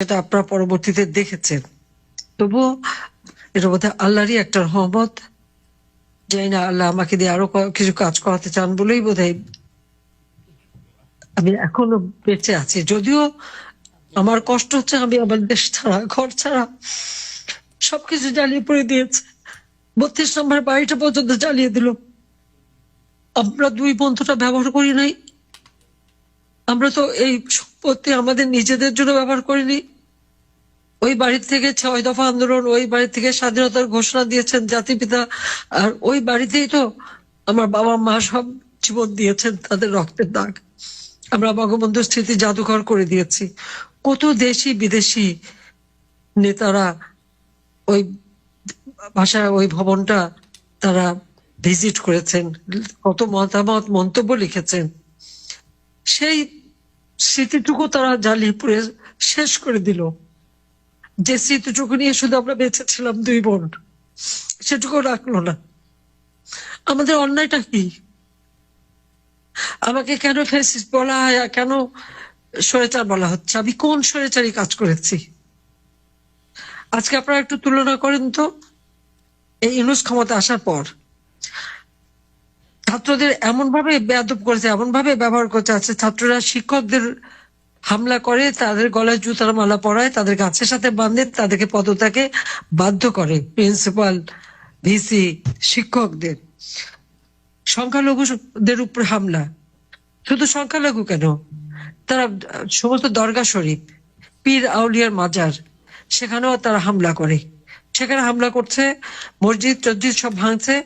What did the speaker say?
এটা আপনারা পরবর্তীতে দেখেছেন। তবুও এটা বোধহয় আল্লাহরই একটা রহমত জানি না আল্লাহ আমাকে দিয়ে আরও কিছু কাজ করাতে চান বলেই বোধহয় আমি এখনও বেঁচে আছি। যদিও আমার কষ্ট হচ্ছে, আমি আমার দেশ ছাড়া, ঘর ছাড়া সবকিছু জ্বালিয়ে পড়ে দিয়েছে। বত্রিশ নম্বর বাড়িটা পর্যন্ত জ্বালিয়ে দিল। আমরা দুই বন্ধুটা ব্যবহার করি নাই। আমরা তো এই সম্পত্তি আমাদের নিজেদের জন্য ব্যবহার করিনি। ওই বাড়ি থেকে ছয় দফা আন্দোলন, ওই বাড়ি থেকে স্বাধীনতার ঘোষণা দিয়েছেন জাতিপিতা আর ওই বাড়িতেই তো আমার বাবা মা সব জীবন দিয়েছেন তাদের রক্তের দাগ। আমরা বঙ্গবন্ধু স্মৃতি জাদুঘর করে দিয়েছি। কত দেশি বিদেশি নেতারা ওই ভাষা ওই ভবনটা তারা ভিজিট করেছেন, কত মতামত, মন্তব্য লিখেছেন। সেই স্মৃতিটুকু তারা জ্বালিয়ে পুড়ে শেষ করে দিল। যে স্মৃতিটুকু নিয়ে শুধু আমরা বেঁচে ছিলাম দুই বোন। সেটুকু রাখল না। আমাদের অন্যায়টা কি? আমাকে কেন ফেসিস বলা হয় কেন স্বৈরাচার বলা হচ্ছে? আমি কোন স্বৈরাচারী কাজ করেছি? আজকে আপনারা একটু তুলনা করেন তো। এই ইউনুস ক্ষমতা আসার পর ছাত্রদের এমন ভাবে বেয়াদব করেছে এমন ভাবে ব্যবহার করছে আছে ছাত্ররা শিক্ষকদের হামলা করে, তাদের গলায় জুতার মালা পরায়, তাদের গাছের সাথে বাঁধে, তাদেরকে পদত্যাগে বাধ্য করে প্রিন্সিপাল, ভিসি শিক্ষকদের। সংখ্যালঘুদের উপর হামলা। শুধু সংখ্যালঘু কেন? তারা সমস্ত দরগা শরীফ, পীর আউলিয়ার মাজার, সেখানেও তারা হামলা করে। সেখানে হামলা করছে, মসজিদ, টসজিদ সব ভাঙছে।